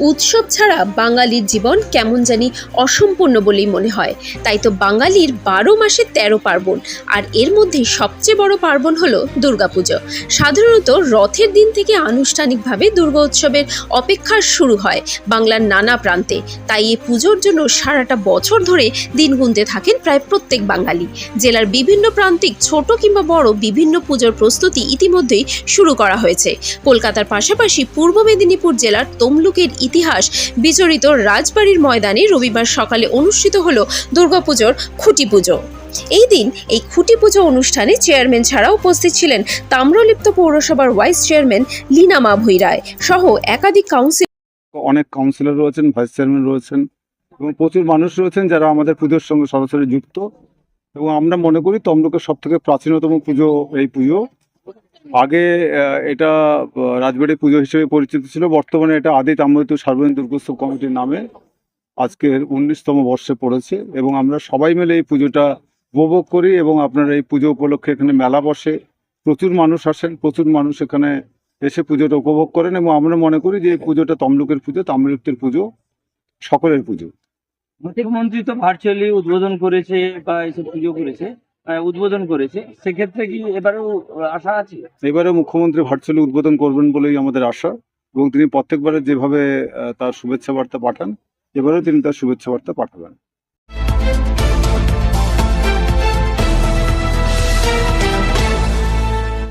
উৎসব ছাড়া বাঙালির জীবন কেমন জানি অসম্পূর্ণ বলেই মনে হয়। তাই তো বাঙালির বারো মাসে তেরো পার্বণ, আর এর মধ্যে সবচেয়ে বড় পার্বণ হলো দুর্গাপুজো। সাধারণত রথের দিন থেকে আনুষ্ঠানিকভাবে দুর্গা উৎসবের অপেক্ষা শুরু হয় বাংলার নানা প্রান্তে। তাই এই পুজোর জন্য সারাটা বছর ধরে দিন গুনতে থাকেন প্রায় প্রত্যেক বাঙালি। জেলার বিভিন্ন প্রান্তিক ছোট কিংবা বড় বিভিন্ন পুজোর প্রস্তুতি ইতিমধ্যেই শুরু করা হয়েছে। কলকাতার পাশাপাশি পূর্ব মেদিনীপুর জেলার তমলুকের ইতিহাস। বিচরিত রাজবাড়ির ময়দানে রবিবার সকালে অনুষ্ঠিত হল দুর্গাপুজোর খুঁটি পুজো। এই দিন এই খুঁটি পুজো অনুষ্ঠানে চেয়ারম্যান ছাড়াও উপস্থিত ছিলেন তাম্রলিপ্ত পৌরসভার ভাইস চেয়ারম্যান লীনা মা ভুইরায় সহ একাধিক কাউন্সিল অনেক কাউন্সিলর রয়েছেন, ভাইস চেয়ারম্যান রয়েছেন এবং প্রচুর মানুষ রয়েছেন যারা আমাদের পুজোর সঙ্গে সরাসরি যুক্ত। এবং আমরা মনে করি তমলুকের সব থেকে প্রাচীনতম পুজো এই পুজো। আগে এটা আহ, রাজবাড়ি পুজো হিসেবে পরিচিত ছিল। বর্তমানে এটা আদি তাম্রিত সার্বজনীন দুর্গোৎসব কমিটির নামে আজকের উনিশতম বর্ষে পড়েছে এবং আমরা সবাই মিলে এই পুজোটা উপভোগ করি এবং আপনার এই পুজো উপলক্ষে এখানে মেলা বসে প্রচুর মানুষ আসেন প্রচুর মানুষ এখানে এসে পুজোটা উপভোগ করেন এবং আমরা মনে করি যে এই পুজোটা তমলুকের পুজো তাম্রলিপ্তের পুজো সকলের পুজো। মুখ্যমন্ত্রী তো ভার্চুয়ালি উদ্বোধন করেছে বা এসব পুজো করেছে। উদ্বোধন করেছে, সেক্ষেত্রে কি এবারেও আশা আছে? এবারে মুখ্যমন্ত্রী ভার্চুয়ালি উদ্বোধন করবেন বলেই আমাদের আশা, এবং তিনি প্রত্যেকবারে যেভাবে তার শুভেচ্ছা বার্তা পাঠান, এবারেও তিনি তার শুভেচ্ছা বার্তা পাঠাবেন।